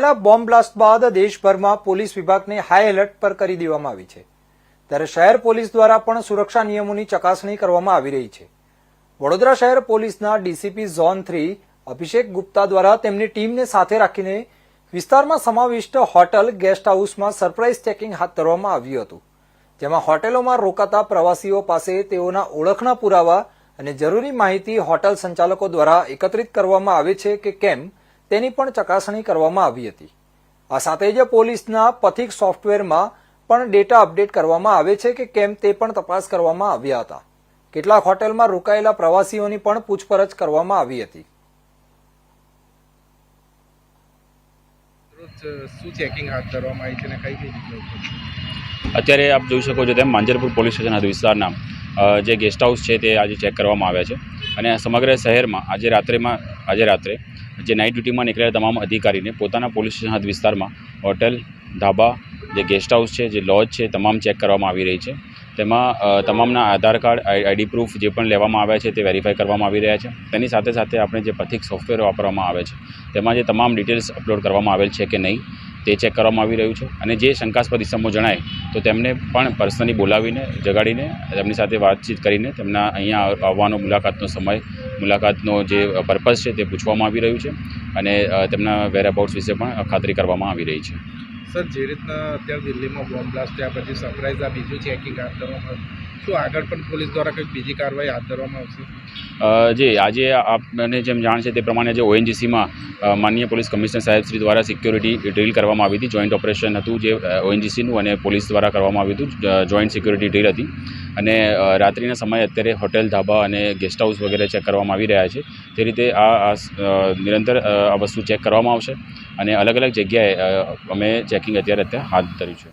પહેલા bomb blast બાદ દેશભરમાં પોલીસ વિભાગને હાઈ એલર્ટ પર કરી દેવામાં આવી છે. ત્યારે શહેર પોલીસ દ્વારા પણ સુરક્ષા નિયમોની ચકાસણી કરવામાં આવી રહી છે. વડોદરા શહેર પોલીસના DCP zone three Abhishek Gupta દ્વારા તેમની ટીમને સાથે રાખીને વિસ્તારમાં સમાવિષ્ટ હોટલ ગેસ્ટ હાઉસમાં સરપ્રાઇઝ ચેકિંગ હાથ ધરવામાં આવ્યું હતું. જેમાં હોટેલોમાં રોકાતા પ્રવાસીઓ પાસે તેઓના ઓળખના પુરાવા અને જરૂરી માહિતી હોટલ સંચાલકો દ્વારા એકત્રિત કરવામાં આવે છે કે કેમ તેની પણ ચકાસણી કરવામાં આવી હતી. આ સાથે જ પોલીસના પથિક સોફ્ટવેરમાં પણ ડેટા અપડેટ કરવામાં આવે છે કે કેમ તે પણ તપાસ કરવામાં આવ્યા હતા. કેટલાક હોટેલમાં રોકાયેલા પ્રવાસીઓની પણ પૂછપરછ કરવામાં આવી હતી. શું ચેકિંગ હાથ ધરવામાં આવી છે અને કઈ કઈ જગ્યાએ અત્યારે આપ જોઈ શકો છો તેમ માંજરપુર પોલીસ સ્ટેશન હદ વિસ્તારના જે ગેસ્ટ હાઉસ છે તે આજે ચેક કરવામાં આવ્યા છે. અને સમગ્ર શહેરમાં આજે રાત્રેમાં, આજે રાત્રે જે નાઇટ ડ્યુટીમાં નીકળેલા તમામ અધિકારીને પોતાના પોલીસ સ્ટેશન વિસ્તારમાં હોટેલ, ધાબા, જે ગેસ્ટ હાઉસ છે, જે લોજ છે, તમામ ચેક કરવામાં આવી રહી છે. તેમાં તમામના આધાર કાર્ડ આઈડી પ્રૂફ જે પણ લેવામાં આવ્યા છે તે વેરીફાઈ કરવામાં આવી રહ્યા છે. તેની સાથે સાથે આપણે જે પથિક સોફ્ટવેર વાપરવામાં આવે છે, તેમાં જે તમામ ડિટેલ્સ અપલોડ કરવામાં આવેલ છે કે નહીં તે ચેક કરવામાં આવી રહ્યું છે અને જે શંકાસ્પદ ઇસમો જણાય, તો તેમને પણ પર્સનલી બોલાવીને, જગાડીને, તેમની સાથે વાતચીત કરીને તેમના અહીંયા આવવાનો મુલાકાતનો સમય, મુલાકાતનો જે પર્પઝ છે તે પૂછવામાં આવી રહ્યું છે અને તેમના તેમના વેરઅબાઉટ્સ વિશે પણ ખાતરી કરવામાં આવી રહી છે સર, જે રીતના અત્યારે દિલ્હીમાં બોમ્બ બ્લાસ્ટ થયા પછી સરપ્રાઇઝ આ બીજું ચેકિંગ હાથ ધરવામાં. શું આગળ પણ પોલીસ દ્વારા કંઈક બીજી કાર્યવાહી હાથ ધરવામાં આવશે? જી, આજે આપને જેમ જાણ છે તે પ્રમાણે જે ઓએનજીસીમાં માનનીય પોલીસ કમિશનર સાહેબ શ્રી દ્વારા સિક્યોરિટી ડ્રીલ કરવામાં આવી હતી, જોઈન્ટ ઓપરેશન હતું જે ઓએનજીસીનું અને પોલીસ દ્વારા કરવામાં આવ્યું હતું જોઈન્ટ સિક્યોરિટી ડ્રીલ હતી. અને રાત્રિના સમયે અત્યારે હોટેલ, ધાબા અને ગેસ્ટ હાઉસ વગેરે ચેક કરવામાં આવી રહ્યા છે. તે રીતે આ નિરંતર આ વસ્તુ ચેક કરવામાં આવશે. અને અલગ અલગ જગ્યાએ અમે ચેકિંગ અત્યારે અત્યારે હાથ ધર્યું છે.